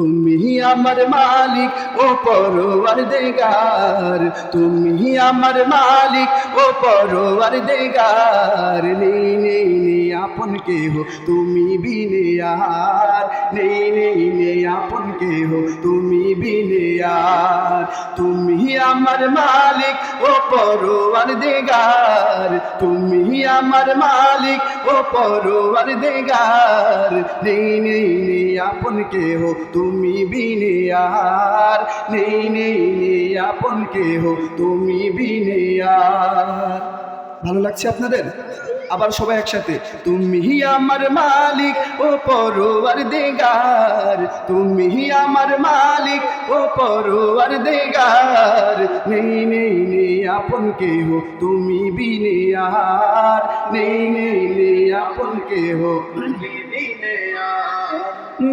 তুমি আমার মালিক ও পরোয়ার দেগার তুমি আমার মালিক ও পরোয়ার দেগার নেই নেই নেই আপন কেহ তুমি বিনে আর নেই আপন কেহ? তুমি বিনে আর তুমি আমার মালিক ও পরোয়ার দেগার। তুমি আমার মালিক ও পরোয়ার দেগার। নেই নেই নেই আপন কেহ? তুমি বিনে আর নেই নেই নেই আপন কেহ? তুমি বিনে আর ভালো লাগছে আপনাদের? আবার সবাই একসাথে, তুমি আমার মালিক, ও পরোয়ার দেগার তুমি আমার মালিক, ও পরোয়ার দেগার নেই নেই নেই আপন কেহ, তুমি বিনে আর। নেই নেই নেই আপন কেহ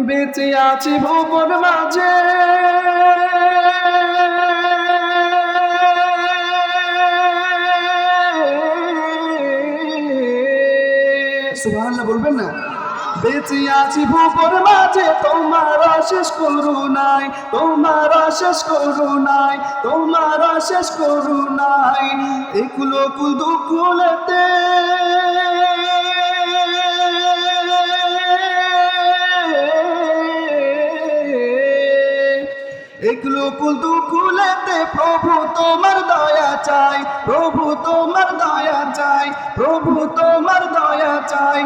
বেঁচে আছি ভুবন মাঝে সুবহানাল্লাহ বলবেন না? বেঁচে আছি ভুবন মাঝে, তোমার শেষ করু নাই তোমার শেষ তোমার শেষ কুল কুল প্রভু তোমার তোমার দয়া চাই, প্রভু তোমার দয়া চাই।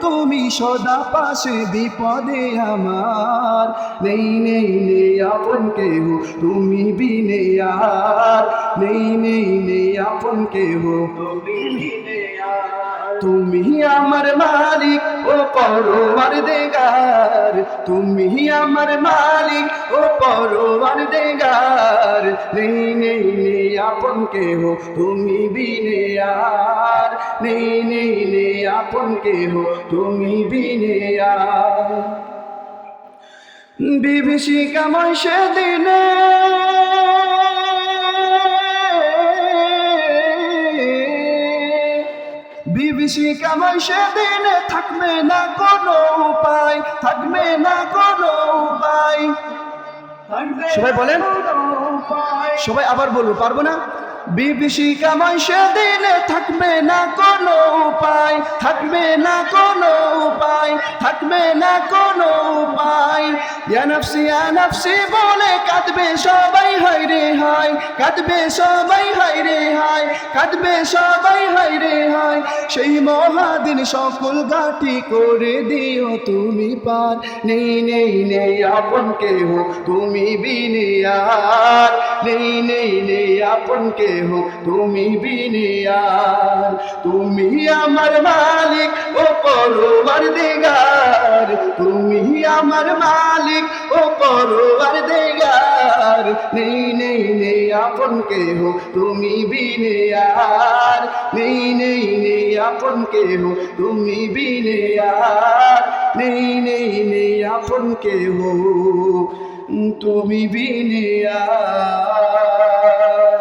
তুমি সদা পাশে বিপদে আমার। নেই নেই নেই আপন কেহ, তুমি বিনে আর। নেই নেই নেই আপন কেহ তুমি আমার মালিক ও পরোয়ার দেগার। তুমি আমার মালিক ও পরোয়ার দেগার। নেই নেই নেই আপন কেহ। তুমি বিনে আর নেই নেই নেই আপন কেহ। তুমি বিনে আর বিভীষিকাময় সেদিনে বিভীষিকাময় সেদিনে থাকবে না কোনো উপায়, থাকবে না কোনো উপায়। সবাই বলেন? সবাই আবার বলব পারব না? বিভীষিকাময় সেদিনে থাকবে না কোনো উপায়, থাকবে না কোনো উপায়, থাকবে না কোনো উপায়। ইয়ানফসি ইয়ানফসি বলে কাঁদবে সবাই, হয় রে হাই কাঁদবে সবাই হাই রে হাই কাঁদবে সবাই হাই রে হাই সেই মহাদিন সকল গাটি করে দিও তুমি পার। নেই নেই নেই আপন কেহ, তুমি বিনে আর নেই নেই নেই আপন কেহ, তুমি বিনে আর তুমি আমার মালিক ও পরোয়ার দেগার। তুমি আমার মালিক ও পরোয়ার দেগার। নেই নেই নেই আপন কেহ? তুমি বিনে আর? নেই নেই নেই, আপন কেহ? তুমি বিনে আর? নেই নেই নেই, আপন কেহ? তুমি বিনে আর?